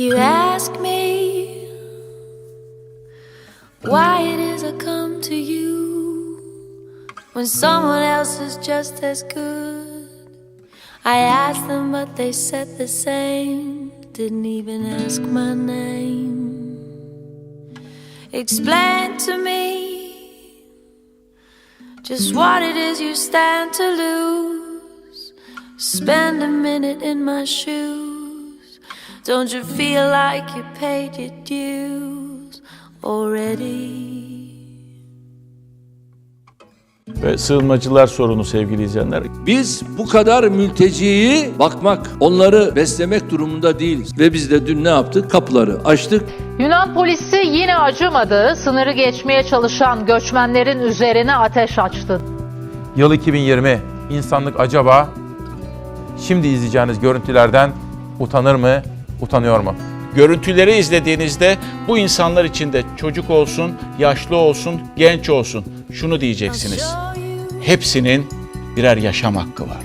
You ask me why it is I come to you when someone else is just as good. I asked them, but they said the same. Didn't even ask my name. Explain to me just what it is you stand to lose. Spend a minute in my shoes. Don't you feel like you paid your dues already? Ve sığınmacılar sorunu sevgili izleyenler. Biz bu kadar mülteciyi bakmak, onları beslemek durumunda değiliz. Ve biz de dün ne yaptık? Kapıları açtık. Yunan polisi yine acımadı. Sınırı geçmeye çalışan göçmenlerin üzerine ateş açtı. Yıl 2020. İnsanlık acaba şimdi izleyeceğiniz görüntülerden utanır mı, utanıyor mu? Görüntüleri izlediğinizde bu insanlar içinde çocuk olsun, yaşlı olsun, genç olsun şunu diyeceksiniz. Hepsinin birer yaşam hakkı var.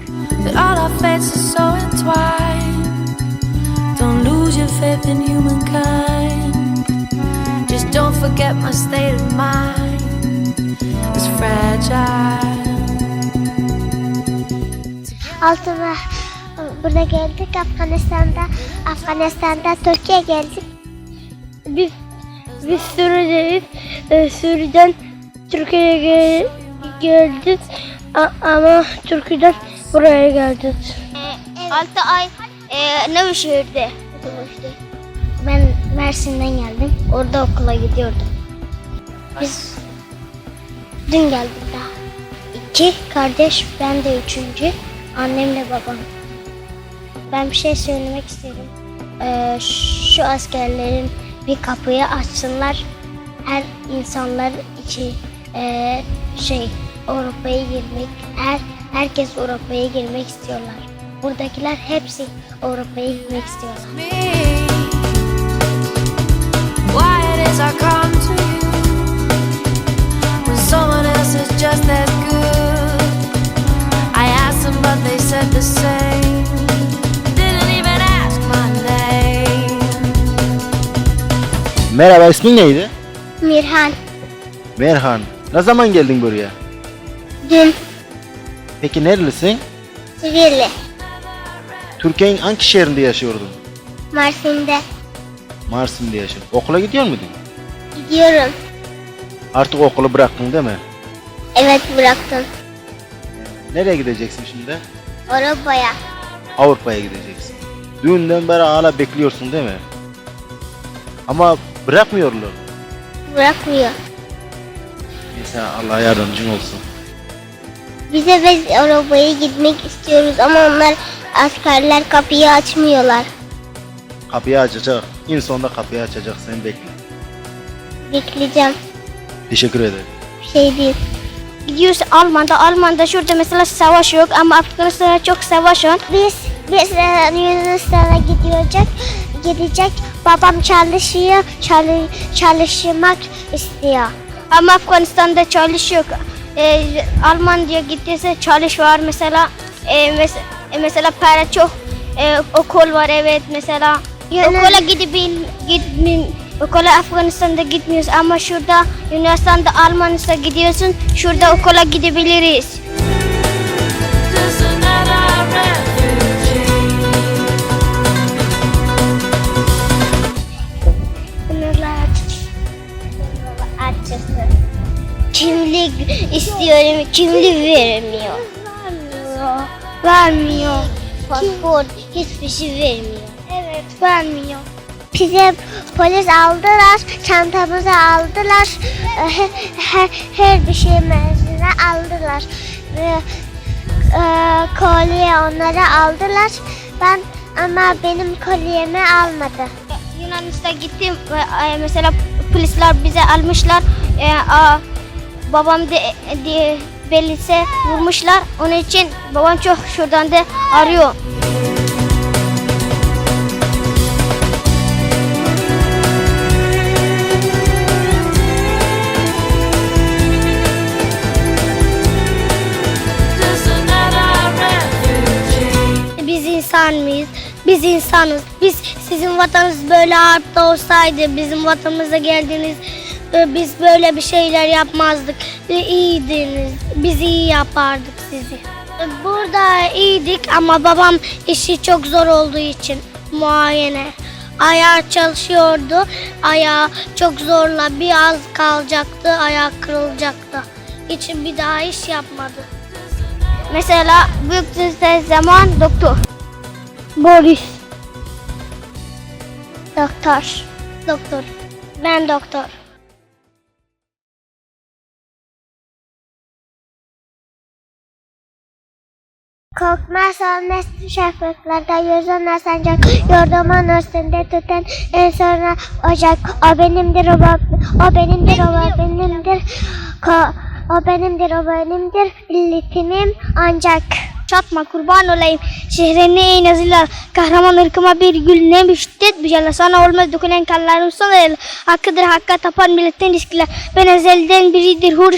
Don't lose your faith in humankind. Just don't forget my state of mind is fragile. Altına burada geldik Afganistan'da Afganistan'da Türkiye geldik. Biz biz Suriye'deyiz. Ee, Suriye'den Türkiye'ye gel- geldik A- ama Türkiye'den buraya geldik. 6 ay e, Nevşehir'de okumuştu. Ben Mersin'den geldim. Orada okula gidiyordum. Biz dün geldik daha. İki kardeş, ben de üçüncü. Annemle babam. Ben bir şey söylemek isterim. Ee, şu askerlerin bir kapıyı açsınlar. Her insanlar için ee, şey Avrupa'ya girmek, her herkes Avrupa'ya girmek istiyorlar. Buradakiler hepsi Avrupa'ya gitmek istiyorlar. why is I come to Merhaba ismin neydi? Mirhan, Merhan. Ne zaman geldin buraya? dün Peki nerelisin? Sivri'li, Türkiye'nin hangi şehrinde yaşıyordun? Mersin'de Mersin'de yaşıyordun. Okula gidiyor muydun? gidiyorum. Artık okulu bıraktın değil mi? Evet bıraktım. Nereye gideceksin şimdi? Avrupa'ya. Avrupa'ya gideceksin. Düğünden beri hala bekliyorsun değil mi? Ama bırakmıyorlar. Bırakmıyor. Neyse Allah yardımcın olsun. Bize biz Avrupa'ya gitmek istiyoruz ama onlar askerler kapıyı açmıyorlar. Kapıyı açacak. En sonunda kapıyı açacak. Sen bekle. Bekleyeceğim. Teşekkür ederim. Bir şey değil. Gidiyoruz Alman'da. Alman'da şurada mesela savaş yok ama Afganistan'da çok savaş var. Biz biz e, Yunanistan'a gidecek. Gidecek. Babam çalışıyor. Çalı, çalışmak istiyor. Ama Afganistan'da çalış yok. E, Almanya gittiyse çalış var mesela. E, mes- e, mesela para çok. E, okul var evet mesela. Okula gidebil gitmin okula Afganistan'da gitmiyoruz ama şurada Yunanistan'da Almanya'da gidiyorsun. Şurada okula gidebiliriz. istiyorum, kimlik vermiyor. Vermiyor. Vermiyor. Pasport hiçbir şey vermiyor. Evet, vermiyor. Bize polis aldılar, çantamızı aldılar, her, her, her bir şeyimizi aldılar. Ve e, kolye onlara aldılar. Ben ama benim kolyemi almadı. Yunanistan'a gittim e, mesela polisler bize almışlar. E, a, babam de, de Belize vurmuşlar. Onun için babam çok şuradan da arıyor. Biz insan mıyız? Biz insanız. Biz sizin vatanınız böyle harpta olsaydı, bizim vatanımıza geldiniz, biz böyle bir şeyler yapmazdık. E, İyiydiniz, biz iyi yapardık sizi. E, Burada iyiydik ama babam işi çok zor olduğu için muayene. Ayağı çalışıyordu, ayağı çok zorla bir az kalacaktı, ayağı kırılacaktı. için bir daha iş yapmadı. Mesela büyük zaman doktor. Boris. Doktor. Doktor. Ben doktor. Korkmaz olmaz. Şafaklarda yüzüne sancak Yordumun üstünde tüten en sonra ocak. O benimdir o, o benimdir o benimdir. Ko- O benimdir o benimdir. Milletimim ancak Çatma kurban olayım. Şehrine en azıyla kahraman ırkıma bir gül ne müştet bir jala sana olmaz dökülen kallarım sana el. Hakkıdır hakka tapan milletten riskler. Ben ezelden biridir hur,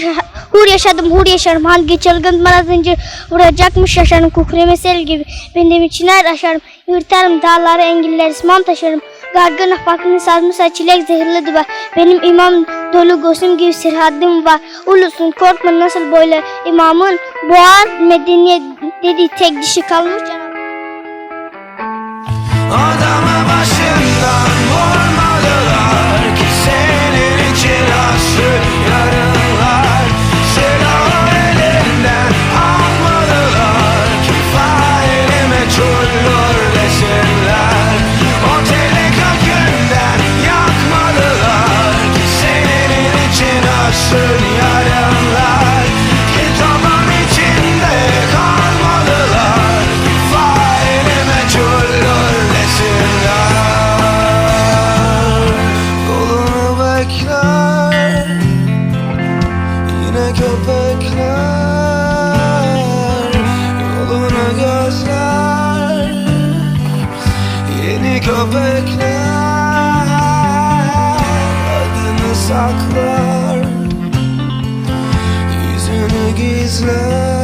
hur yaşadım hur yaşarım. Hangi çılgın bana zincir vuracakmış yaşarım. Kukreme sel gibi benim içiner aşarım. Yırtarım dağları enginler ismam taşırım. Gargın afakını sarmışsa çilek zehirli duvar. Benim imam dolu gözüm gibi serhadim var. Ulusun korkma nasıl böyle imamın boğar medeniyet dedi tek dişi kalmış. Adamı başından köpekler. Yolunu gözler. Yeni köpekler. Adını saklar his love.